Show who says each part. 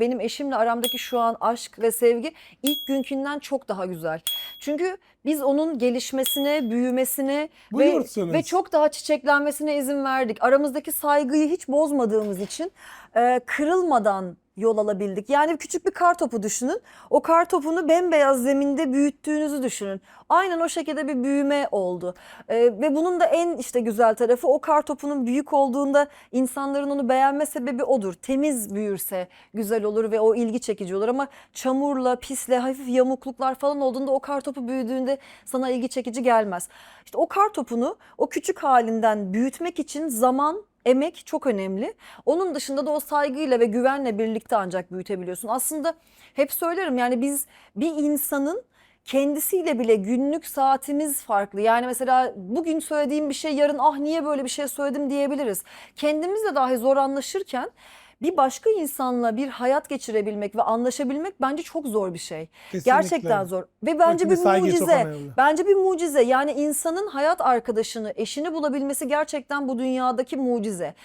Speaker 1: benim eşimle aramdaki şu an aşk ve sevgi ilk günkünden çok daha güzel. Çünkü biz onun gelişmesine, büyümesine ve,
Speaker 2: Buyursunuz.
Speaker 1: ve çok daha çiçeklenmesine izin verdik. Aramızdaki saygıyı hiç bozmadığımız için e, kırılmadan yol alabildik. Yani küçük bir kar topu düşünün. O kar topunu bembeyaz zeminde büyüttüğünüzü düşünün. Aynen o şekilde bir büyüme oldu. E, ve bunun da en işte güzel tarafı o kar topunun büyük olduğunda insanların onu beğenme sebebi odur. Temiz büyürse güzel olur ve o ilgi çekici olur ama çamurla, pisle, hafif yamukluklar falan olduğunda o kar topu büyüdüğünde sana ilgi çekici gelmez. İşte o kar topunu o küçük halinden büyütmek için zaman emek çok önemli. Onun dışında da o saygıyla ve güvenle birlikte ancak büyütebiliyorsun. Aslında hep söylerim yani biz bir insanın kendisiyle bile günlük saatimiz farklı. Yani mesela bugün söylediğim bir şey yarın ah niye böyle bir şey söyledim diyebiliriz. Kendimizle dahi zor anlaşırken bir başka insanla bir hayat geçirebilmek ve anlaşabilmek bence çok zor bir şey.
Speaker 2: Kesinlikle.
Speaker 1: Gerçekten zor. Ve bence
Speaker 2: Rakibin
Speaker 1: bir mucize. Bence bir mucize. Yani insanın hayat arkadaşını, eşini bulabilmesi gerçekten bu dünyadaki mucize.